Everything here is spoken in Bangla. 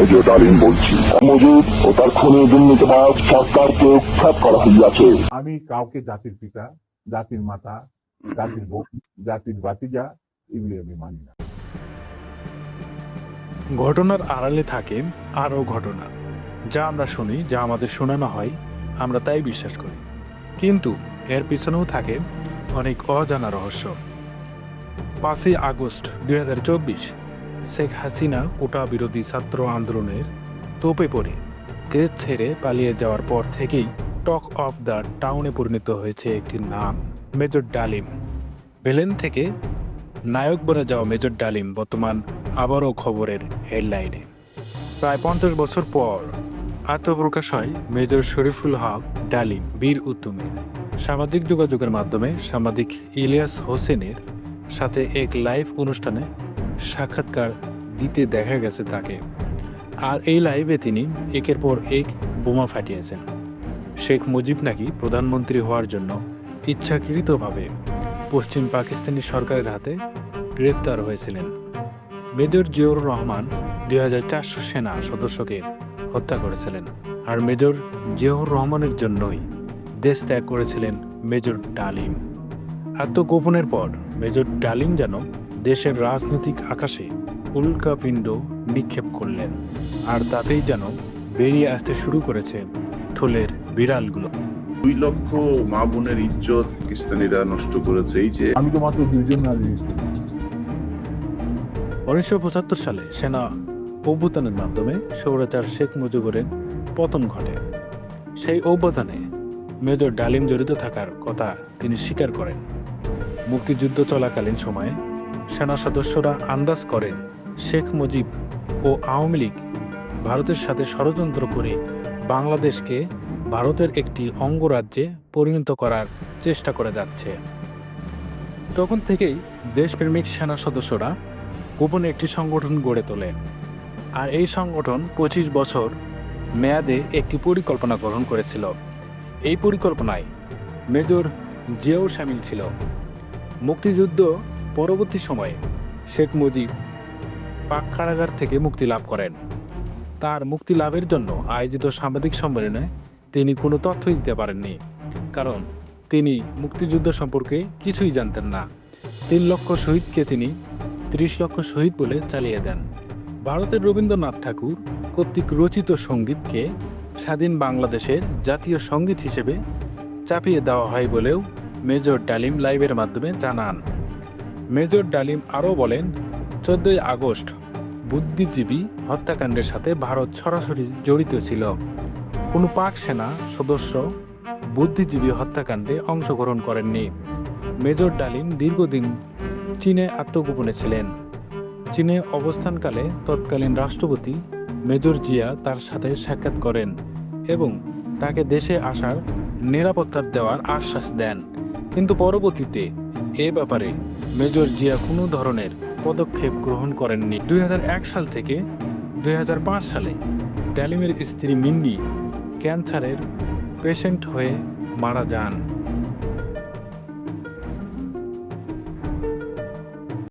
মেজর ডালিম বলছি মজুদ ও তার খুনে দুর্নীতিবাদ সরকারকে উৎখাত করা হইয়াছে। আমি কাউকে জাতির পিতা জাতির মাতা জাতির বউ জাতির বাতিজা এগুলি আমি মানি না। ঘটনার আড়ালে থাকে আরও ঘটনা। যা আমরা শুনি যা আমাদের শোনানো হয় আমরা তাই বিশ্বাস করি। কিন্তু এর পিছনেও থাকে অনেক অজানা রহস্য। পাঁচই আগস্ট দুই হাজার চব্বিশ শেখ হাসিনা কোটা বিরোধী ছাত্র আন্দোলনের তোপে পড়ে। দেশ ছেড়ে পালিয়ে যাওয়ার পর থেকেই টক অফ দ্য টাউনে পরিণত হয়েছে একটি নাম, মেজর ডালিম। বেলেন থেকে নায়ক বনে যাওয়া মেজর ডালিম বর্তমান আবারও খবরের হেডলাইনে। প্রায় পঞ্চাশ বছর পর আত্মপ্রকাশ হয় মেজর শরীফুল হক ডালিম, বীর উত্তমের সামাজিক যোগাযোগের মাধ্যমে সাংবাদিক ইলিয়াস হোসেনের সাথে এক লাইভ অনুষ্ঠানে সাক্ষাৎকার দিতে দেখা গেছে তাকে। আর এই লাইভে তিনি একের পর এক বোমা ফাটিয়েছেন। শেখ মুজিব নাকি প্রধানমন্ত্রী হওয়ার জন্য ইচ্ছাকৃতভাবে পশ্চিম পাকিস্তানি সরকারের হাতে গ্রেপ্তার হয়েছিলেন। মেজর জিয়র রহমান দুই হাজার চারশো সেনা সদস্যকে হত্যা করেছিলেন আর মেজর জিয়র রহমানের জন্যই দেশ ত্যাগ করেছিলেন মেজর ডালিম। আত্মগোপনের পর মেজর ডালিম যেন দেশের রাজনৈতিক আকাশে উল্কাপিণ্ড নিক্ষেপ করলেন আর তাতেই যেন বেরিয়ে আসতে শুরু করেছে থলের বিড়ালগুলো। দুই লক্ষ মা বোনের ইজ্জত পাকিস্তানিরা নষ্ট করেছে এই যে আমি তো মাত্র দুইজন নারী উনিশশো পঁচাত্তর সালে সেনা অভ্যুত্থানের মাধ্যমে সৌরাচার শেখ মুজিবুরের পতন ঘটে। সেই অভ্যুত্থানে মেজর ডালিম জড়িত থাকার কথা তিনি স্বীকার করেন। মুক্তিযুদ্ধ চলাকালীন সময়ে সেনা সদস্যরা আন্দাজ করেন শেখ মুজিব ও আওয়ামী লীগ ভারতের সাথে ষড়যন্ত্র করে বাংলাদেশকে ভারতের একটি অঙ্গরাজ্যে পরিণত করার চেষ্টা করে যাচ্ছে। তখন থেকেই দেশপ্রেমিক সেনা সদস্যরা গোপনে একটি সংগঠন গড়ে তোলে আর এই সংগঠন পঁচিশ বছর মেয়াদে একটি পরিকল্পনা গ্রহণ করেছিল। এই পরিকল্পনায় মেজর জিয়াও সামিল ছিল। মুক্তিযুদ্ধ পরবর্তী সময়ে শেখ মুজিব পাক কারাগার থেকে মুক্তি লাভ করেন। তার মুক্তি লাভের জন্য আয়োজিত সাংবাদিক সম্মেলনে তিনি কোনো তথ্য দিতে পারেননি, কারণ তিনি মুক্তিযুদ্ধ সম্পর্কে কিছুই জানতেন না। তিন লক্ষ শহীদকে তিনি ত্রিশ লক্ষ শহীদ বলে চালিয়ে দেন। ভারতের রবীন্দ্রনাথ ঠাকুর কর্তৃক রচিত সঙ্গীতকে স্বাধীন বাংলাদেশের জাতীয় সংগীত হিসেবে চাপিয়ে দেওয়া হয় বলেও মেজর ডালিম লাইভের মাধ্যমে জানান। মেজর ডালিম আরও বলেন চোদ্দই আগস্ট বুদ্ধিজীবী হত্যাকাণ্ডের সাথে ভারত সরাসরি জড়িত ছিল। কোনো পাক সেনা সদস্য বুদ্ধিজীবী হত্যাকাণ্ডে অংশগ্রহণ করেননি। মেজর ডালিম দীর্ঘদিন চীনে আত্মগোপনে ছিলেন। চীনে অবস্থানকালে তৎকালীন রাষ্ট্রপতি মেজর জিয়া তার সাথে সাক্ষাৎ করেন এবং তাকে দেশে আসার নিরাপত্তা দেওয়ার আশ্বাস দেন। কিন্তু পরবর্তীতে এ ব্যাপারে মেজর জিয়া কোনো ধরনের পদক্ষেপ গ্রহণ করেননি। দুই হাজার এক সাল থেকে দুই হাজার পাঁচ সালে ডালিমের স্ত্রী মিন্নি ক্যান্সারের পেশেন্ট হয়ে মারা যান।